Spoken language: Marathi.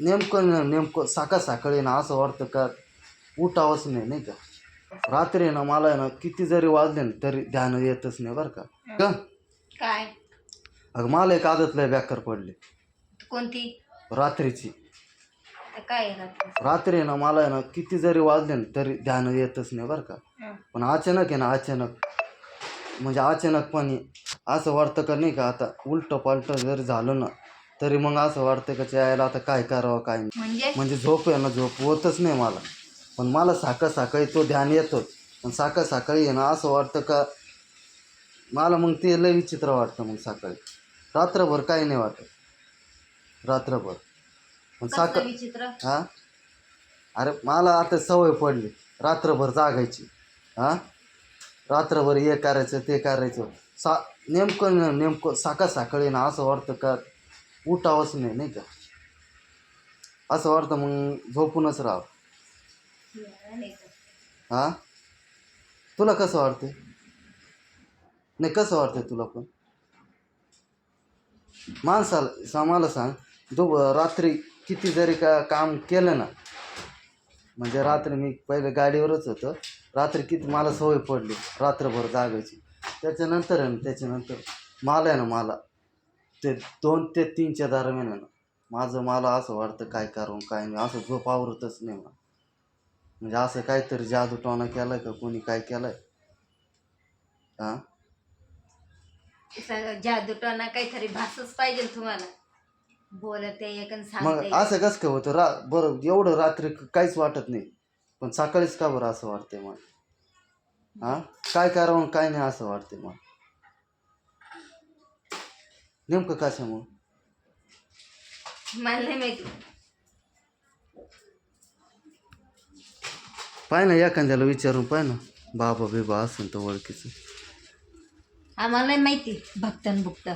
नेमकं नेमकं साका साखळी ना असं वाटतं का उठावंच नाही नाही का? रात्री ना मला आहे ना किती जरी वाजले ना तरी ध्यान येतच नाही बरं का? का? काय? अगं मला एक आदत लय बेकार पडली. कोणती? रात्रीची. काय रात्री? ना मला आहे ना किती जरी वाजले ना तरी ध्यान येतच नाही बरं का? हं. पण अचानक आहे ना अचानक. म्हणजे अचानकपणे असं वाटतं का नाही का आता उलटं पालटं जरी झालं ना तरी मग असं वाटतं का यायला आता काय करावं काय नाही. म्हणजे? म्हणजे झोप आहे ना झोप होतच नाही मला. पण मला साखर सकाळी तो ध्यान येतोच पण साखर सकाळी आहे ना असं वाटतं का मला मग ते लय विचित्र वाटतं मग सकाळी रात्रभर काही नाही वाटत. रात्रभर. पण कसलं साखर विचित्र? हा? अरे मला आता सवय पडली. रात्रभर जागायची. हा? रात्रभर हे करायचं ते करायचं. सा नेमकं नेमकं साका साखळी ना असं वाटतं का उठावंच नाही नाही का? असं वाटतं मग झोपूनच राहावं. हा? तुला कसं वाटते नाही कसं वाटतंय तुला पण? माणसाला सा- मला सांग दो रात्री किती जरी का काम केलं ना म्हणजे रात्री मी पहिले गाडीवरच होतं रात्री किती मला सवय पडली रात्रभर जागायची. त्याच्यानंतर आहे ना त्याच्यानंतर मला आहे ना मला ते दोन ते तीनच्या दरम्यान माझं मला असं वाटतं काय करावं काय नाही असं झोप आवरतच नाही मला म्हणजे असं काहीतरी जादूटोणा केलाय का कोणी काय केलाय? हा जादूटोना काहीतरी भासच पाहिजे तुम्हाला. बोलत आहे एक आणि मग सांगते असं कसं काय होतं? रा बरं एवढं रात्री काहीच वाटत नाही. पण सकाळीच का बरं असं वाटतंय मला? हा काय करावं काय नाही असं वाटतंय मला. नेमकं कशामुळं मला नाही माहिती. पाय ना एखाद्याला विचारून पाय ना. बाबा बिबा असेल तर ओळखीचं. आम्हाला नाही माहिती भक्तन भुक्त